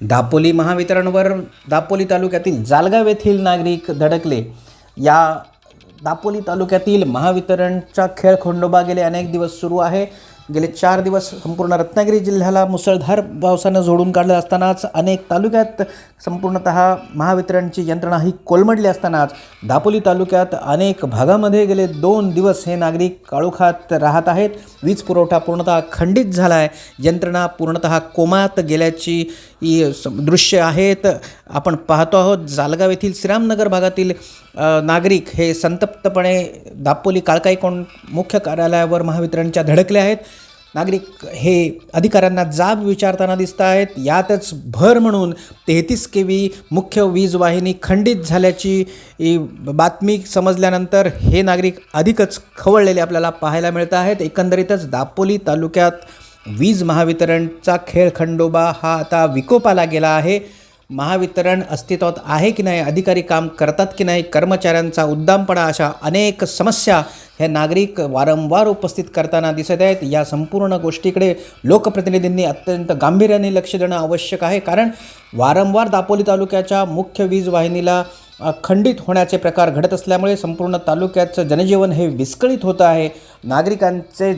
दापोली महावितरणवर दापोली तालुक्यातील जालगाव येथील नागरिक धडकले. या दापोली तालुक्यातील महावितरणचा खेळ खंडोबा गेले अनेक दिवस सुरू आहे. गेले चार दिवस संपूर्ण रत्नागिरी जिल्ह्याला मुसळधार पावसानं झोडून काढलं असतानाच अनेक तालुक्यात संपूर्णत महावितरणची यंत्रणा ही कोलमडली असतानाच दापोली तालुक्यात अनेक भागामध्ये गेले दोन दिवस हे नागरिक काळोखात राहत आहेत. वीज पुरवठा पूर्णतः खंडित झाला आहे यंत्रणा पूर्णतः कोमात गेल्याची दृश्य आहेत. आपण पाहतो आहोत जालगाव येथील श्रीरामनगर भागातील नागरिक हे संतप्तपणे दापोली काळकाई कोण मुख्य कार्यालयावर महावितरणच्या धडकले आहेत. नागरिक हे अधिकाऱ्यांना जाब विचारताना दिसत आहेत यातच भर म्हणून तेहतीस के व्ही मुख्य वीज वाहिनी खंडित झाल्याची बातमी समजल्यानंतर हे नागरिक अधिकच खवळलेले आपल्याला पाहायला मिळत आहेत एकंदरीतच दापोली तालुक्यात वीज महावितरणचा खेळ खंडोबा हा आता विकोपाला गेला आहे. महावितरण अस्तित्वात आहे की नाही अधिकारी काम करतात की नाही कर्मचाऱ्यांचा उद्दामपणा अशा अनेक समस्या हे नागरिक वारंवार उपस्थित करताना दिसत आहेत. या संपूर्ण गोष्टीकडे लोकप्रतिनिधींनी अत्यंत गांभीर्याने लक्ष देणं आवश्यक आहे. कारण वारंवार दापोली तालुक्याच्या मुख्य वीज वाहिनीला खंडित होण्याचे प्रकार घडत असल्यामुळे संपूर्ण तालुक्याचं जनजीवन हे विस्कळीत होतं आहे. नागरिकांचे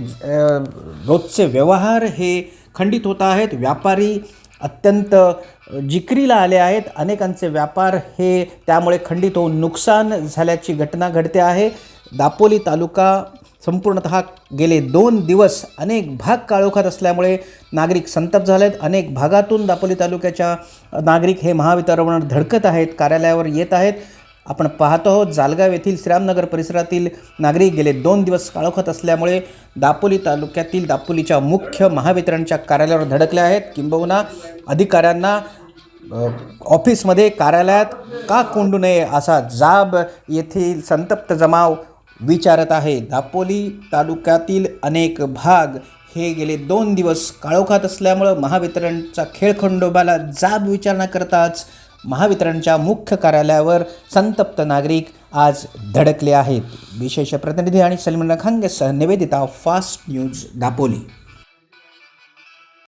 रोजचे व्यवहार हे खंडित होत आहेत. व्यापारी अत्यंत जिकरीला आले आहेत. अनेकांचे व्यापार हे त्यामुळे खंडित होऊन नुकसान झाल्याची घटना घडते आहे. दापोली तालुका संपूर्णतः गेले दोन दिवस अनेक भाग काळोखात असल्यामुळे नागरिक संतप्त झाले आहेत अनेक भागातून दापोली तालुक्याच्या नागरिक हे महावितरणावर धडकत आहेत कार्यालयावर येत आहेत. आपण पाहतो आहोत जालगाव येथील श्रीरामनगर परिसरातील नागरिक गेले दोन दिवस काळोखात असल्यामुळे दापोली तालुक्यातील दापोलीच्या मुख्य महावितरणच्या कार्यालयावर धडकले आहेत. किंबहुना अधिकाऱ्यांना ऑफिसमध्ये कार्यालयात का कोंडू नये असा जाब येथील संतप्त जमाव विचारत आहे. दापोली तालुक्यातील अनेक भाग हे गेले दोन दिवस काळोखात असल्यामुळं महावितरणचा खेळखंडोबाला जाब विचारण्याकरताच महावितरणच्या मुख्य कार्यालयावर संतप्त नागरिक आज धडकले आहेत. विशेष प्रतिनिधी आणि सलमान खांगेसह निवेदिता फास्ट न्यूज दापोली.